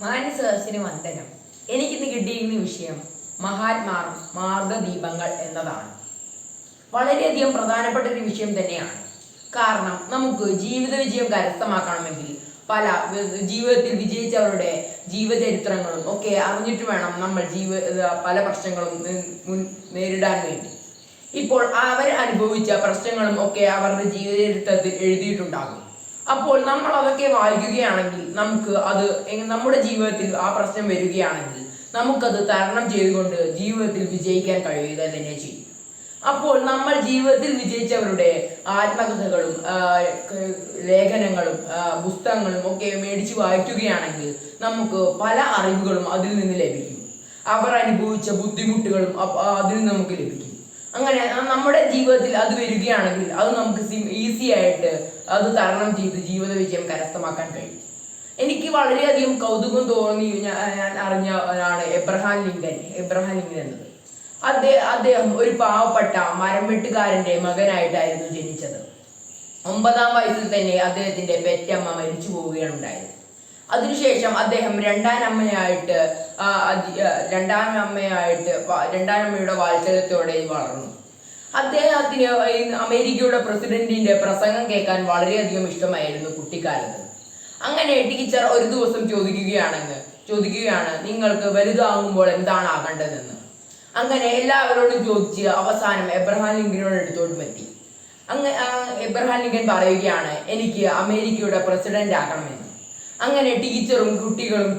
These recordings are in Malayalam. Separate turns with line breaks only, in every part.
മാന്യസദസ്സിന് വന്ദനം. എനിക്കിന്ന് കിട്ടിയിരുന്ന വിഷയം മഹാത്മാർ മാർഗദീപങ്ങൾ എന്നതാണ്. വളരെയധികം പ്രധാനപ്പെട്ട ഒരു വിഷയം തന്നെയാണ്. കാരണം നമുക്ക് ജീവിത വിജയം കരസ്ഥമാക്കണമെങ്കിൽ പല ജീവിതത്തിൽ വിജയിച്ചവരുടെ ജീവചരിത്രങ്ങളും ഒക്കെ അറിഞ്ഞിട്ട് വേണം നമ്മൾ ജീവ പല പ്രശ്നങ്ങളും മുൻ നേരിടാൻ വേണ്ടി. ഇപ്പോൾ അവർ അനുഭവിച്ച പ്രശ്നങ്ങളും ഒക്കെ അവരുടെ ജീവചരിത്രത്തിൽ എഴുതിയിട്ടുണ്ടാകും. അപ്പോൾ നമ്മൾ അതൊക്കെ വായിക്കുകയാണെങ്കിൽ നമുക്ക് അത് നമ്മുടെ ജീവിതത്തിൽ ആ പ്രശ്നം വരികയാണെങ്കിൽ നമുക്കത് തരണം ചെയ്തുകൊണ്ട് ജീവിതത്തിൽ വിജയിക്കാൻ കഴിയുക തന്നെ ചെയ്യും. അപ്പോൾ നമ്മൾ ജീവിതത്തിൽ വിജയിച്ചവരുടെ ആത്മകഥകളും ലേഖനങ്ങളും പുസ്തകങ്ങളും ഒക്കെ മേടിച്ച് വായിക്കുകയാണെങ്കിൽ നമുക്ക് പല അറിവുകളും അതിൽ നിന്ന് ലഭിക്കും. അവർ അനുഭവിച്ച ബുദ്ധിമുട്ടുകളും അതിൽ നമുക്ക് ലഭിക്കും. അങ്ങനെ നമ്മുടെ ജീവിതത്തിൽ അത് വരികയാണെങ്കിൽ അത് നമുക്ക് ഈസി ആയിട്ട് അത് തരണം ചെയ്ത് ജീവിത വിജയം കരസ്ഥമാക്കാൻ കഴിയും. എനിക്ക് വളരെയധികം കൗതുകം തോന്നി ഞാൻ അറിഞ്ഞ ഒരാണ് എബ്രഹാം ലിങ്കൻ എബ്രഹാം ലിങ്കൻ എന്നത്. അദ്ദേഹം അദ്ദേഹം ഒരു പാവപ്പെട്ട മരം വെട്ടുകാരന്റെ മകനായിട്ടായിരുന്നു ജനിച്ചത്. ഒമ്പതാം വയസ്സിൽ തന്നെ അദ്ദേഹത്തിന്റെ പെറ്റമ്മ മരിച്ചു പോവുകയാണ് ഉണ്ടായത്. അതിനുശേഷം അദ്ദേഹം രണ്ടാം അമ്മയായിട്ട് രണ്ടാം അമ്മയായിട്ട് രണ്ടാം അമ്മയുടെ വാത്സല്യത്തോടെ വളർന്നു. അദ്ദേഹത്തിന് അമേരിക്കയുടെ പ്രസിഡന്റിന്റെ പ്രസംഗം കേൾക്കാൻ വളരെയധികം ഇഷ്ടമായിരുന്നു കുട്ടിക്കാലത്ത്. അങ്ങനെ ടീച്ചർ ഒരു ദിവസം ചോദിക്കുകയാണെന്ന് ചോദിക്കുകയാണ് നിങ്ങൾക്ക് വലുതാകുമ്പോൾ എന്താണ് ആകേണ്ടതെന്ന് അങ്ങനെ എല്ലാവരോടും ചോദിച്ച് അവസാനം എബ്രഹാം ലിങ്കനോട് അടുത്തോട്ടും എത്തി അങ്ങ് എബ്രഹാം ലിങ്കൻ പറയുകയാണ് എനിക്ക് അമേരിക്കയുടെ പ്രസിഡന്റ് ആകണമെന്ന് അങ്ങനെ ടീച്ചറും കുട്ടികളും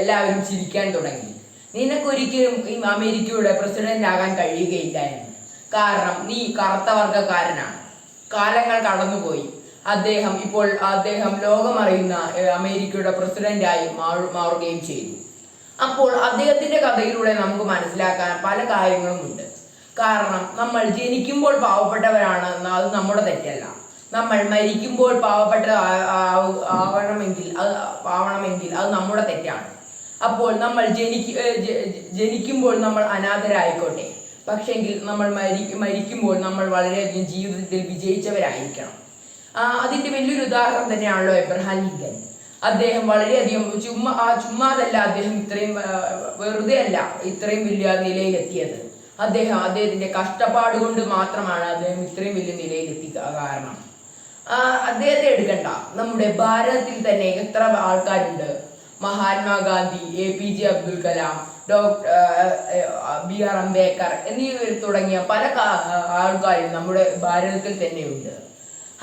എല്ലാവരും ചിരിക്കാൻ തുടങ്ങി. നിനക്കൊരിക്കലും ഈ അമേരിക്കയുടെ പ്രസിഡന്റ് ആകാൻ കഴിയുകയില്ല എന്ന്. കാരണം നീ കറുത്ത വർഗക്കാരനാണ് കാലങ്ങൾ കടന്നുപോയി. അദ്ദേഹം ഇപ്പോൾ അദ്ദേഹം ലോകമറിയുന്ന അമേരിക്കയുടെ പ്രസിഡന്റായി മാറു മാറുകയും ചെയ്തു. അപ്പോൾ അദ്ദേഹത്തിന്റെ കഥയിലൂടെ നമുക്ക് മനസ്സിലാക്കാൻ പല കാര്യങ്ങളും ഉണ്ട് കാരണം നമ്മൾ ജനിക്കുമ്പോൾ പാവപ്പെട്ടവരാണ് അത് നമ്മുടെ തെറ്റല്ല. നമ്മൾ മരിക്കുമ്പോൾ പാവപ്പെട്ട ആവണമെങ്കിൽ അത് ആവണമെങ്കിൽ അത് നമ്മുടെ തെറ്റാണ്. അപ്പോൾ നമ്മൾ ജനിക്ക് ജനിക്കുമ്പോൾ നമ്മൾ അനാഥരായിക്കോട്ടെ. പക്ഷെങ്കിൽ നമ്മൾ മരി മരിക്കുമ്പോൾ നമ്മൾ വളരെയധികം ജീവിതത്തിൽ വിജയിച്ചവരായിരിക്കണം. അതിന്റെ വലിയൊരു ഉദാഹരണം തന്നെയാണല്ലോ എബ്രഹാം ലിങ്കൻ. അദ്ദേഹം വളരെയധികം ചുമ്മാ ആ ചുമ്മാതല്ല അദ്ദേഹം ഇത്രയും വെറുതെ അല്ല ഇത്രയും വലിയ നിലയിലെത്തിയത്. അദ്ദേഹം അദ്ദേഹത്തിന്റെ കഷ്ടപ്പാട് കൊണ്ട് മാത്രമാണ് അദ്ദേഹം ഇത്രയും വലിയ നിലയിലെത്തി കാരണം. അദ്ദേഹത്തെ എടുക്കണ്ട. നമ്മുടെ ഭാരതത്തിൽ തന്നെ എത്ര ആൾക്കാരുണ്ട്? Mahatma Gandhi A P J Abdul Kalam doctor B R Ambedkar എന്നിവർ തുടങ്ങിയ പല ആൾക്കാരും നമ്മുടെ ഭാരതത്തിൽ തന്നെയുണ്ട്.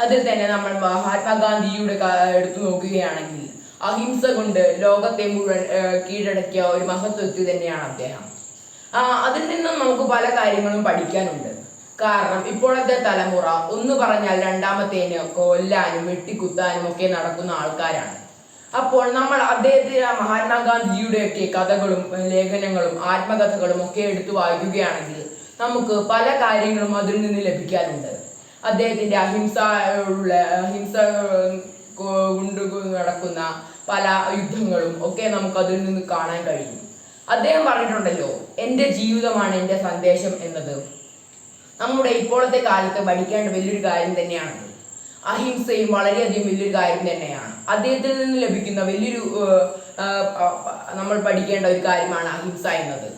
അതിൽ തന്നെ നമ്മൾ മഹാത്മാഗാന്ധിയുടെ എടുത്തു നോക്കുകയാണെങ്കിൽ അഹിംസ കൊണ്ട് ലോകത്തെ മുഴുവൻ കീഴടക്കിയ ഒരു മഹത്വത്തിൽ വ്യക്തി തന്നെയാണ് അദ്ദേഹം. അതിൽ നിന്നും നമുക്ക് പല കാര്യങ്ങളും പഠിക്കാനുണ്ട്. കാരണം ഇപ്പോഴത്തെ തലമുറ ഒന്ന് പറഞ്ഞാൽ രണ്ടാമത്തേന് കൊല്ലാനും വെട്ടിക്കുത്താനും ഒക്കെ നടക്കുന്ന ആൾക്കാരാണ്. അപ്പോൾ നമ്മൾ അദ്ദേഹത്തിന് മഹാത്മാഗാന്ധിയുടെ ഒക്കെ കഥകളും ലേഖനങ്ങളും ആത്മകഥകളും ഒക്കെ എടുത്തു വായിക്കുകയാണെങ്കിൽ നമുക്ക് പല കാര്യങ്ങളും അതിൽ നിന്ന് ലഭിക്കാനുണ്ട് അദ്ദേഹത്തിന്റെ അഹിംസ ഉള്ള അഹിംസ കൊണ്ട് നടക്കുന്ന പല യുദ്ധങ്ങളും ഒക്കെ നമുക്ക് അതിൽ നിന്ന് കാണാൻ കഴിയും. അദ്ദേഹം പറഞ്ഞിട്ടുണ്ടല്ലോ എന്റെ ജീവിതമാണ് എന്റെ സന്ദേശം എന്നത്. നമ്മുടെ ഇപ്പോഴത്തെ കാലത്ത് പഠിക്കേണ്ട വലിയൊരു കാര്യം തന്നെയാണ്. അഹിംസയും വളരെയധികം വലിയൊരു കാര്യം തന്നെയാണ്. അദ്ദേഹത്തിൽ നിന്ന് ലഭിക്കുന്ന വലിയൊരു നമ്മൾ പഠിക്കേണ്ട ഒരു കാര്യമാണ് അഹിംസ എന്നത്.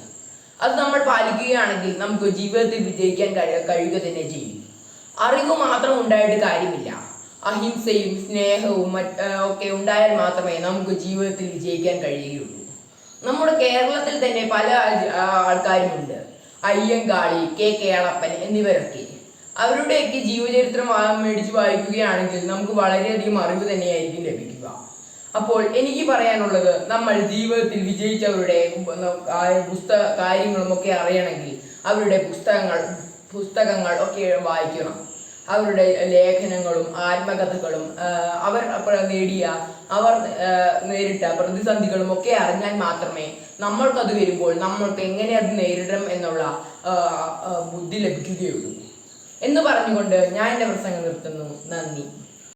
അത് നമ്മൾ പാലിക്കുകയാണെങ്കിൽ നമുക്ക് ജീവിതത്തിൽ വിജയിക്കാൻ കഴി- കഴിയുക തന്നെ ചെയ്യും. അറിവ് മാത്രം ഉണ്ടായിട്ട് കാര്യമില്ല. അഹിംസയും സ്നേഹവും മറ്റ് ഒക്കെ ഉണ്ടായാൽ മാത്രമേ നമുക്ക് ജീവിതത്തിൽ വിജയിക്കാൻ കഴിയുകയുള്ളൂ. നമ്മുടെ കേരളത്തിൽ തന്നെ പല ആൾക്കാരുമുണ്ട്. അയ്യങ്കാളി കെ കേളപ്പൻ എന്നിവരൊക്കെ. അവരുടെയൊക്കെ ജീവചരിത്രം മേടിച്ച് വായിക്കുകയാണെങ്കിൽ നമുക്ക് വളരെയധികം അറിവ് തന്നെയായിരിക്കും ലഭിക്കുക. അപ്പോൾ എനിക്ക് പറയാനുള്ളത് നമ്മൾ ജീവിതത്തിൽ വിജയിച്ചവരുടെ പുസ്തക കാര്യങ്ങളും ഒക്കെ അറിയണമെങ്കിൽ അവരുടെ പുസ്തകങ്ങൾ പുസ്തകങ്ങൾ ഒക്കെ വായിക്കണം. അവരുടെ ലേഖനങ്ങളും ആത്മകഥകളും അവർ നേടിയ അവർ നേരിട്ട പ്രതിസന്ധികളും ഒക്കെ അറിഞ്ഞാൽ മാത്രമേ നമ്മൾക്കത് വരുമ്പോൾ നമ്മൾക്ക് എങ്ങനെ അത് നേരിടണം എന്നുള്ള ബുദ്ധി ലഭിക്കുകയുള്ളൂ. എന്ന് പറഞ്ഞുകൊണ്ട് ഞാൻ എന്റെ പ്രസംഗം നിർത്തുന്നു. നന്ദി.